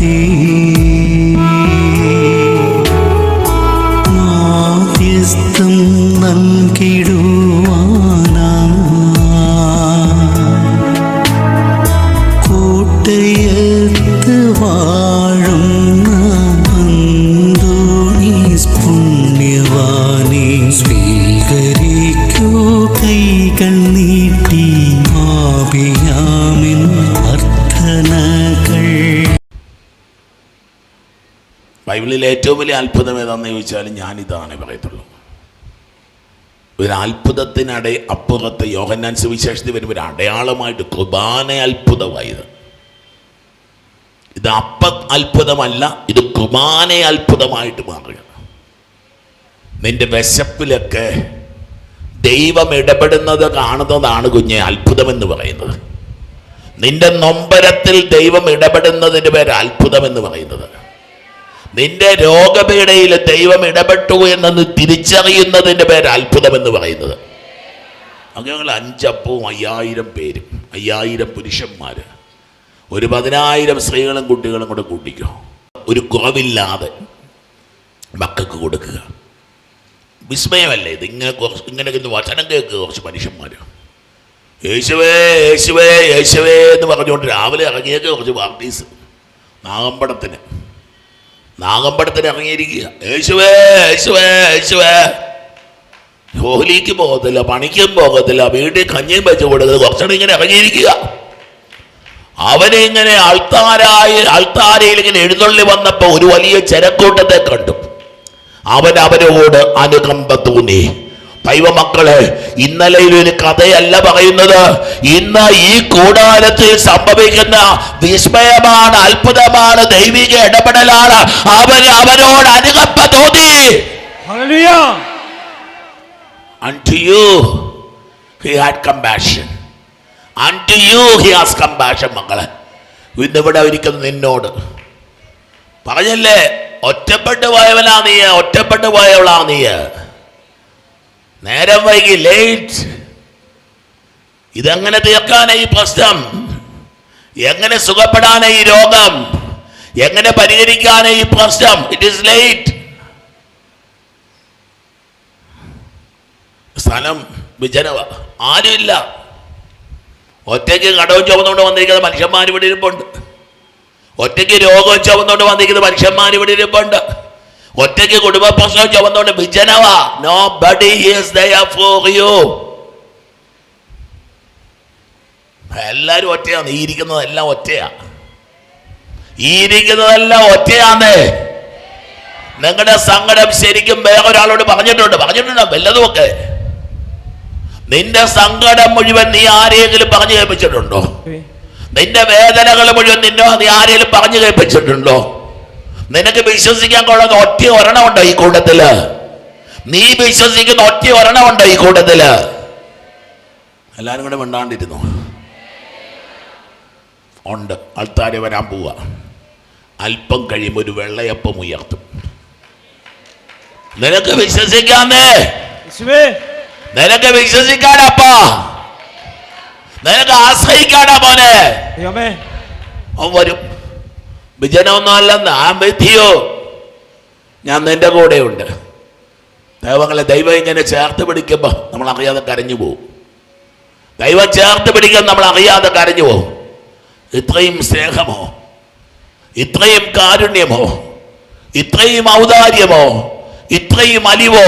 தீ ബൈബിളിലെ ഏറ്റവും വലിയ അത്ഭുതം ഏതാണെന്ന് ചോദിച്ചാൽ ഞാനിതാണ് പറയത്തുള്ളൂ. ഒരു അത്ഭുതത്തിനടെ അപ്പുറത്ത് യോഹന്നാൻ സുവിശേഷത്തിൽ വരുമ്പോൾ ഒരു അടയാളമായിട്ട് കുർബാന അത്ഭുതമായത്. ഇത് അപ്പ അത്ഭുതമല്ല ഇത് കുർബാന അത്ഭുതമായിട്ട് മാറുകയാണ്. നിന്റെ വിശപ്പിലൊക്കെ ദൈവം ഇടപെടുന്നത് കാണുന്നതാണ് കുഞ്ഞെ അത്ഭുതമെന്ന് പറയുന്നത്. നിന്റെ നൊമ്പരത്തിൽ ദൈവം ഇടപെടുന്നതിന് പേര് അത്ഭുതമെന്ന് പറയുന്നത്. നിന്റെ രോഗപീഠയിൽ ദൈവം ഇടപെട്ടു എന്നൊന്ന് തിരിച്ചറിയുന്നതിന്റെ പേര് അത്ഭുതം എന്ന് പറയുന്നത് അങ്ങനെ അഞ്ചപ്പവും അയ്യായിരം പേരും അയ്യായിരം പുരുഷന്മാർ ഒരു പതിനായിരം സ്ത്രീകളും കുട്ടികളും കൂടെ കൂട്ടിക്കോ. ഒരു കുറവില്ലാതെ മക്കൾക്ക് കൊടുക്കുക. വിസ്മയമല്ലേ ഇത്? ഇങ്ങനെ കുറച്ച് ഇങ്ങനെ വചനം കേൾക്കുക കുറച്ച് മനുഷ്യന്മാർ യേശുവേ യേശുവേ യേശുവേ എന്ന് പറഞ്ഞുകൊണ്ട് രാവിലെ ഇറങ്ങിയേക്ക് കുറച്ച് പാർട്ടീസ് നാഗമ്പടത്തിന്. നാഗമ്പടത്തിന് ഇറങ്ങിയിരിക്കുക. യേശുവേ യേശുവേ യേശുവേ. ജോലിക്ക് പോകത്തില്ല പണിക്കും പോകത്തില്ല വീട്ടിൽ കഞ്ഞിയും വെച്ച് കൊടുക്കുന്നത് കുറച്ചുകൂടെ ഇങ്ങനെ ഇറങ്ങിയിരിക്കുക. അവനെ ഇങ്ങനെ അൾത്താരായി അൾത്താരയിൽ ഇങ്ങനെ എഴുന്നള്ളി വന്നപ്പോൾ ഒരു വലിയ ചരക്കൂട്ടത്തെ കണ്ടു. അവൻ അവരോട് അനുകമ്പ തോന്നി. ദൈവമക്കളെ ഇന്നലെ ഒരു കഥയല്ല പറയുന്നത്. ഇന്ന് ഈ കൂടാരത്തിൽ സംഭവിക്കുന്ന വിസ്മയമാണ് അത്ഭുതമാണ് ദൈവിക ഇടപെടലാണ്. അവൻ അവനോട് അനുകമ്പ തോന്നി. Hallelujah. unto you he had compassion. Unto you he has compassion മക്കളെ. ഇന്നിവിടെ ഇരിക്കുന്ന നിന്നോട്. പറഞ്ഞല്ലേ ഒറ്റപ്പെട്ടു പോയവനാ നീ ഒറ്റപ്പെട്ടു പോയവളാ നീ നേരം വൈകി ലേറ്റ് ഇതെങ്ങനെ തീർക്കാനാ ഈ പ്രശ്നം? എങ്ങനെ സുഖപ്പെടാനാ ഈ രോഗം? എങ്ങനെ പരിഹരിക്കാനാ ഈ പ്രശ്നം? ഇറ്റ് ഈസ് ലേറ്റ് സ്ഥലം വിജനവ. ആരുമില്ല. ഒറ്റയ്ക്ക് കടവും ചുമന്നുകൊണ്ട് വന്നിരിക്കുന്ന മനുഷ്യന്മാർ ഇവിടെ ഇരിപ്പുണ്ട്. ഒറ്റയ്ക്ക് രോഗവും ചുമന്നുകൊണ്ട് വന്നിരിക്കുന്ന മനുഷ്യന്മാർ ഇവിടെ ഇരിപ്പുണ്ട്. ഒറ്റയ്ക്ക് കുടുംബ പ്രശ്നം ചുമന്നുകൊണ്ട് വിജനവാ. Nobody there for you എല്ലാരും ഒറ്റയാണ്. ഈ ഇരിക്കുന്നതെല്ലാം ഒറ്റയാ. ഈ ഇരിക്കുന്നതെല്ലാം ഒറ്റയാന്നേ. നിങ്ങളുടെ സങ്കടം ശരിക്കും വേറെ ഒരാളോട് പറഞ്ഞിട്ടുണ്ട്. പറഞ്ഞിട്ടുണ്ടോ? വല്ലതുമൊക്കെ. നിന്റെ സങ്കടം മുഴുവൻ നീ ആരെയെങ്കിലും പറഞ്ഞു കേൾപ്പിച്ചിട്ടുണ്ടോ? നിന്റെ വേദനകൾ മുഴുവൻ നിന്നോ? നീ ആരെങ്കിലും പറഞ്ഞു കേൾപ്പിച്ചിട്ടുണ്ടോ? നിനക്ക് വിശ്വസിക്കാൻ കൊള്ളുന്ന ഒറ്റ ഒരെണ്ണമുണ്ടോ ഈ കൂട്ടത്തിൽ? നീ വിശ്വസിക്കുന്ന ഒറ്റ ഒരെണ്ണമുണ്ടോ ഈ കൂട്ടത്തിൽ? എല്ലാരും കൂടെ മിണ്ടാണ്ടിരുന്നു? ഉണ്ട്. ആൾത്താരെ വരാൻ പോവുക അല്പം കഴിയുമ്പോൾ ഒരു വെള്ളയപ്പം ഉയർത്തും. നിനക്ക് വിശ്വസിക്കാന്നേ നിനക്ക് വിശ്വസിക്കാനപ്പാ നിനക്ക് ആശ്രയിക്കാനാ മോനെ. അവൻ വരും. വിജനമൊന്നും അല്ലെന്ന് ആ വിധിയോ ഞാൻ നിന്റെ ഉണ്ട് ദൈവങ്ങളെ ദൈവം ഇങ്ങനെ ചേർത്ത് പിടിക്കുമ്പോൾ നമ്മൾ അറിയാതെ കരഞ്ഞു പോകും ദൈവം ചേർത്ത് പിടിക്കാൻ നമ്മൾ അറിയാതെ കരഞ്ഞു പോകും ഇത്രയും സ്നേഹമോ? ഇത്രയും കാരുണ്യമോ? ഇത്രയും ഔദാര്യമോ? ഇത്രയും അലിവോ?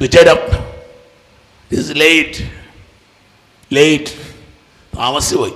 വിചരം ഇസ് ലേറ്റ് ലേറ്റ് താമസിച്ചു പോയി.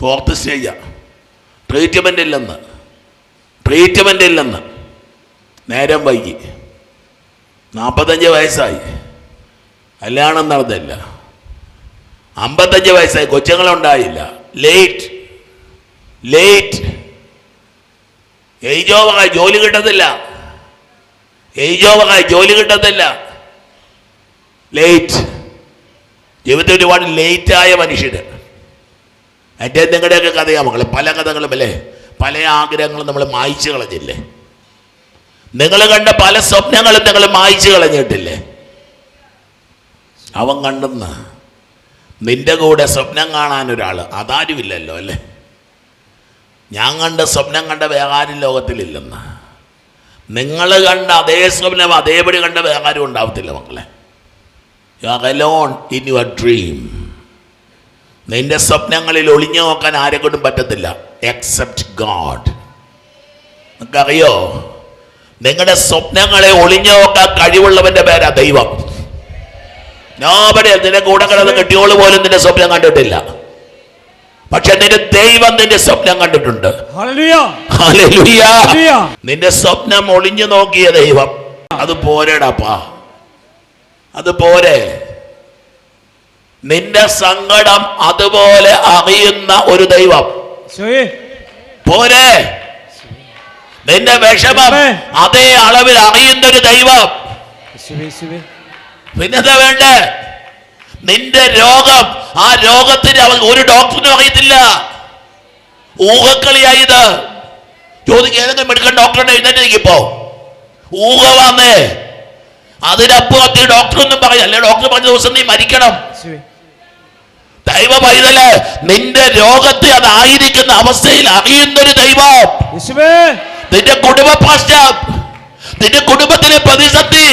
ഫോർത്ത് സ്റ്റേജാണ് ട്രീറ്റ്മെന്റ് ഇല്ലെന്ന് ട്രീറ്റ്മെന്റ് ഇല്ലെന്ന് നേരം വൈകി. നാൽപ്പത്തഞ്ച് വയസ്സായി. കല്യാണം നടന്നില്ല. അമ്പത്തഞ്ച് വയസ്സായി. കൊച്ചുങ്ങളുണ്ടായില്ല. ലേറ്റ്. ലേറ്റ്. ഓവറായി. ജോലി കിട്ടത്തില്ല. ഓവറായി. ജോലി കിട്ടത്തില്ല. ലേറ്റ്. ജീവിതത്തിൽ ഒരുപാട് ലേറ്റായ മനുഷ്യര്. എന്റെ നിങ്ങളുടെയൊക്കെ കഥയാണ് മക്കളെ. പല കഥകളും അല്ലേ? പല ആഗ്രഹങ്ങളും നമ്മൾ മായിച്ചു കളഞ്ഞില്ലേ? നിങ്ങൾ കണ്ട പല സ്വപ്നങ്ങളും നിങ്ങൾ മായിച്ചു കളഞ്ഞിട്ടില്ലേ? അവൻ കണ്ടെന്ന്. നിന്റെ കൂടെ സ്വപ്നം കാണാൻ ഒരാൾ അതാരുമില്ലല്ലോ അല്ലേ? ഞാൻ കണ്ട സ്വപ്നം കണ്ട വേകാരും ലോകത്തിലില്ലെന്ന്. നിങ്ങൾ കണ്ട അതേ സ്വപ്നം അതേപടി കണ്ട വേകാരും ഉണ്ടാവത്തില്ല മക്കളെ. You are alone in your dream നിന്റെ സ്വപ്നങ്ങളിൽ ഒളിഞ്ഞു നോക്കാൻ ആരെ കൊണ്ടും പറ്റത്തില്ല. എക്സെപ്റ്റ് ഗാഡ് നിങ്ങൾക്കറിയോ? നിങ്ങളുടെ സ്വപ്നങ്ങളെ ഒളിഞ്ഞു നോക്കാൻ കഴിവുള്ളവന്റെ പേരാ ദൈവം. നോബടി നിന്റെ കൂടെ കിടന്ന് കെട്ടിയോൾ പോലും നിന്റെ സ്വപ്നം കണ്ടിട്ടില്ല. പക്ഷെ നിന്റെ ദൈവം നിന്റെ സ്വപ്നം കണ്ടിട്ടുണ്ട്. നിന്റെ സ്വപ്നം ഒളിഞ്ഞു നോക്കിയ ദൈവം. അത് പോരേടാപ്പാ. അത് പോരെ. നിന്റെ സങ്കടം അതുപോലെ അറിയുന്ന ഒരു ദൈവം. പോലെ പോരെ. നിന്റെ വിഷമം അതേ അളവിൽ അറിയുന്ന ഒരു ദൈവം. പിന്നെന്താ വേണ്ടേ? നിന്റെ രോഗം ആ രോഗത്തിന് അവൻ ഒരു ഡോക്ടറിനും അറിയത്തില്ല. ഊഹക്കളിയായത്. ചോദിക്കുക ഏതെങ്കിലും മെഡിക്കൽ ഡോക്ടറുടെ എഴുന്നേറ്റ് ഇപ്പോ. ഊഹമാന്നേ അതിനപ്പുറത്ത് ഡോക്ടർ ഒന്നും പറയാം അല്ലെ ഡോക്ടർ പറഞ്ഞ ദിവസം നീ മരിക്കണം. ദൈവ പൈതൽ നിന്റെ രോഗത്തെ അതായിരിക്കുന്ന അവസ്ഥയിൽ അറിയുന്നൊരു ദൈവം. യേശുവേ. നിന്റെ കുടുംബ പ്രശ്നം നിന്റെ കുടുംബത്തിലെ പ്രതിസന്ധി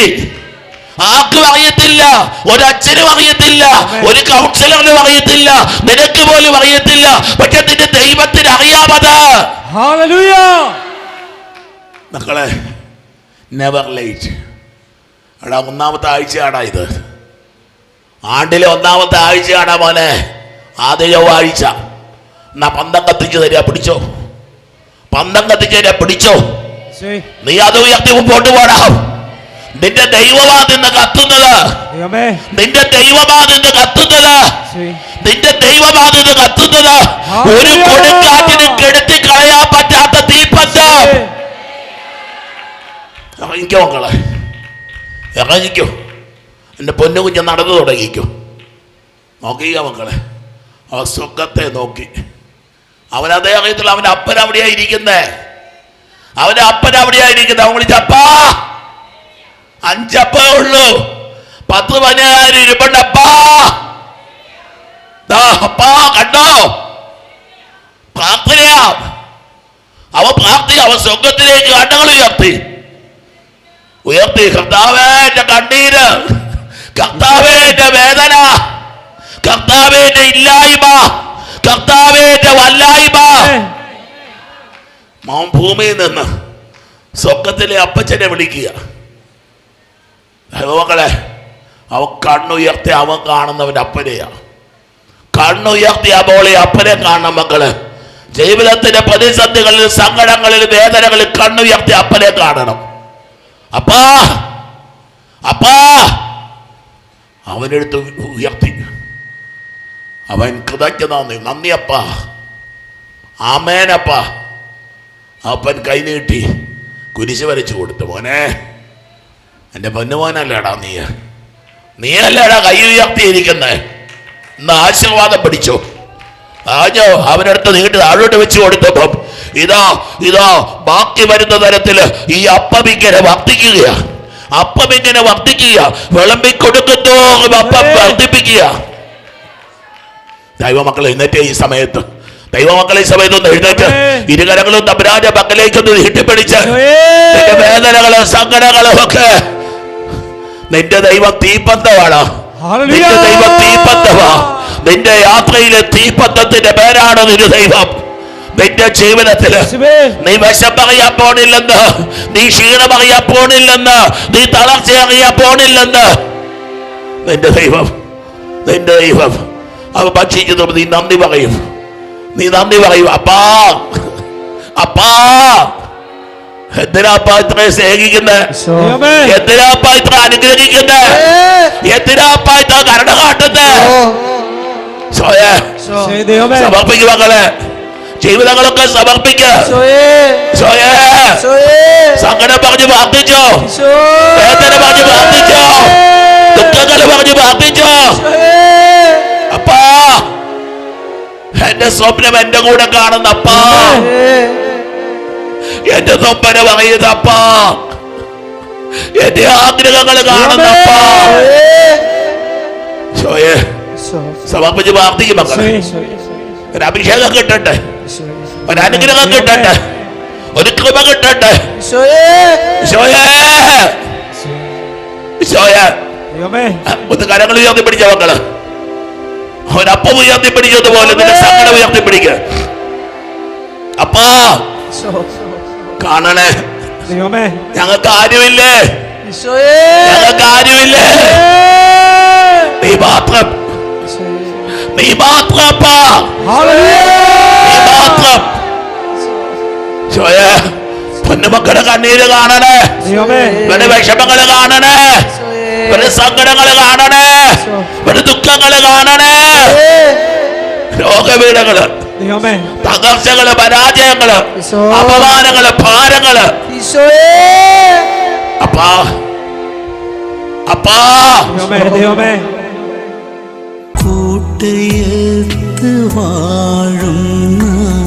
ആർക്കും അറിയത്തില്ല ഒരച്ഛനും അറിയത്തില്ല ഒരു കൗൺസിലറിനും അറിയത്തില്ല നിനക്ക് പോലും അറിയത്തില്ല. പക്ഷെ നിന്റെ ദൈവത്തിന് അറിയാമത്. മക്കളെ നെവർ ലേറ്റ് എടാ ഒന്നാമത്തെ ആഴ്ചയാടാ ഇത്. ആണ്ടിലെ ഒന്നാമത്തെ ആഴ്ചയാണ് മോനെ. ആദ്യ ചൊവ്വാഴ്ച. എന്നാ പന്തം കത്തിച്ചു തരിക പിടിച്ചോ. പന്തം കത്തിച്ചു തരിക പിടിച്ചോ. നീ അത് ഉയർത്തി മുമ്പോട്ട് പോടാം നിന്റെ ദൈവമാ നിന്ന് കത്തുന്നത്. നിന്റെ ദൈവമാ നിന്ന് കത്തുന്നത്. നിന്റെ ദൈവമാ നിന്ന് കത്തുന്നത്. ഒരു കൊടുക്കാറ്റിനും കെടുത്തി കളയാൻ പറ്റാത്ത തീപ്പത്ത്. ഇറങ്ങിക്കോ മക്കളെ. ഇറങ്ങിക്കോ. എന്റെ പൊന്നു കുഞ്ഞ് നടന്നു തുടങ്ങിക്കും നോക്കിക്ക മക്കളെ. അവ സ്വർഗത്തെ നോക്കി. അവനതേ അറിയത്തില്ല അവന്റെ അപ്പൻ അവിടെയാ ഇരിക്കുന്നേ. അവന്റെ അപ്പൻ അവിടെയാ ഇരിക്കുന്നത് അവൻ വിളിച്ചപ്പാ അഞ്ചപ്പേ ഉള്ളൂ. പത്ത് പതിനായിരം ഇരുപണ്ടപ്പാ അപ്പാ. കണ്ടോ? പ്രാർത്ഥനയാ. അവ പ്രാർത്ഥി അവൻ സ്വർഗത്തിലേക്ക് കണ്ണുകൾ ഉയർത്തി. ഉയർത്തി കർത്താവേന്റെ കണ്ണീര് കർത്താവേന്റെ വേദന. കർത്താവേന്റെ ഇല്ലായ്മ. കർത്താവേന്റെ വല്ലായ്മ. ഭൂമിയിൽ നിന്ന് സ്വർഗത്തിലെ അപ്പച്ചനെ വിളിക്കുക. മക്കളെ അവൻ കണ്ണുയർത്തി അവൻ കാണുന്നവന്റെ അപ്പനെയാ. കണ്ണുയർത്തി അപ്പോൾ അപ്പനെ കാണണം മക്കൾ. ജീവിതത്തിന്റെ പ്രതിസന്ധികളിൽ സങ്കടങ്ങളിൽ വേദനകളിൽ കണ്ണുയർത്തി അപ്പനെ കാണണം. അപ്പാ അപ്പാ. അവനെടുത്ത് ഉയർത്തി. അവൻ കൃതജ്ഞത നന്ദിയപ്പ. ആമേനപ്പ. അപ്പാ അപ്പൻ കൈനീട്ടി കുരിശ് വരച്ചു കൊടുത്തു. മോനെ എന്റെ പൊന്നുമോനല്ലേടാ നീ? നീയല്ലേടാ കൈ ഉയർത്തിയിരിക്കുന്നേ? ഇന്ന് ആശീർവാദം പിടിച്ചു. ആഞ്ഞോ അവനടുത്ത് നീട്ടി താഴോട്ട് വെച്ച് കൊടുത്തപ്പം ഇതാ ഇതാ ബാക്കി വരുന്ന തരത്തിൽ ഈ അപ്പം വർദ്ധിക്കുകയാണ് വർദ്ധിക്കുക അപ്പം ഇങ്ങനെ വർദ്ധിക്കുക. വിളമ്പി കൊടുക്കുന്തോറും അപ്പം വർദ്ധിപ്പിക്കുക. ദൈവമക്കൾ എഴുന്നേറ്റ് ഈ സമയത്ത്. ദൈവമക്കളെ ഈ സമയത്ത് ഒന്ന് എഴുന്നേറ്റ്. ഇരുകരങ്ങളും തമ്പരാജ പക്കലേക്കൊന്ന് ഒന്ന് നിന്റെ വേദനകളും സങ്കടങ്ങളും ഒക്കെ നിന്റെ ദൈവം തീപ്പന്തമാണ്. നിന്റെ ദൈവം തീപ്പന്തമാ. നിന്റെ യാത്രയിലെ തീപ്പന്തത്തിന്റെ പേരാണ് നിന്റെ ദൈവം. നിന്റെ ജീവിതത്തിൽ നീ വിശപ്പറിയാൻ പോണില്ലെന്ന് നീ ക്ഷീണമറിയാൻ പോണില്ലെന്ന് നീ തളർച്ച അറിയാൻ പോണില്ലെന്ന്. നിന്റെ ദൈവം നിന്റെ ദൈവം അവ ഭക്ഷിക്കുന്നു നീ നന്ദി പറയും. നീ നന്ദി പറയും അപ്പാ അപ്പാ എന്തിനാപ്പാ ഇത്ര സ്നേഹിക്കുന്നത്. എന്തിനാപ്പാ ഇത്ര അനുഗ്രഹിക്കുന്നത് എന്തിനാപ്പാ ഇത്ര കരുണ കാട്ടുന്നത് സമർപ്പിക്കുക മക്കളെ. ജീവിതങ്ങളൊക്കെ സമർപ്പിക്കുക സോയെ സങ്കടം പറഞ്ഞ് പ്രാർത്ഥിച്ചോ. വേദന പറഞ്ഞ് പ്രാർത്ഥിച്ചോ. ദുഃഖങ്ങൾ പറഞ്ഞ് പ്രാർത്ഥിച്ചോ. അപ്പാ എന്റെ സ്വപ്നം എന്റെ കൂടെ കാണുന്ന അപ്പാ എന്റെ സ്വപ്നം പറയുന്ന അപ്പാ എന്റെ ആഗ്രഹങ്ങൾ കാണുന്ന അപ്പാ സമർപ്പിച്ച് പ്രാർത്ഥിക്കും മക്കളെ. ഒരു അഭിഷേകം കിട്ടട്ടെ. ഒരു അനുഗ്രഹം കിട്ടട്ടെ ഒരു കൃപ കിട്ടട്ടെ ഒന്ന് കരങ്ങൾ ഉയർത്തി പിടിച്ച മക്കൾ അവനപ്പം ഉയർത്തി പിടിച്ചതുപോലെ നിന്റെ സങ്കടം ഉയർത്തി പിടിക്ക അപ്പാ കാണണേ ഞങ്ങൾക്ക് ആരുമില്ലേ ഞങ്ങൾക്ക് ആരുമില്ലേ നീ മാത്രം നീ മാത്രം നീ മാത്രം ഈശോയേ പൊന്നുമക്കളുടെ കണ്ണീര് കാണണേ. ഇവരുടെ വിഷമങ്ങൾ കാണണേ. ഇവരുടെ സങ്കടങ്ങൾ കാണണേ. ഇവരുടെ ദുഃഖങ്ങൾ കാണണേ. ദൈവമേ. തകർച്ചകൾ പരാജയങ്ങൾ അപമാനങ്ങൾ ഭാരങ്ങൾ. അപ്പാ. അപ്പാ. കൂട്ടയത്ത് വാഴുന്ന.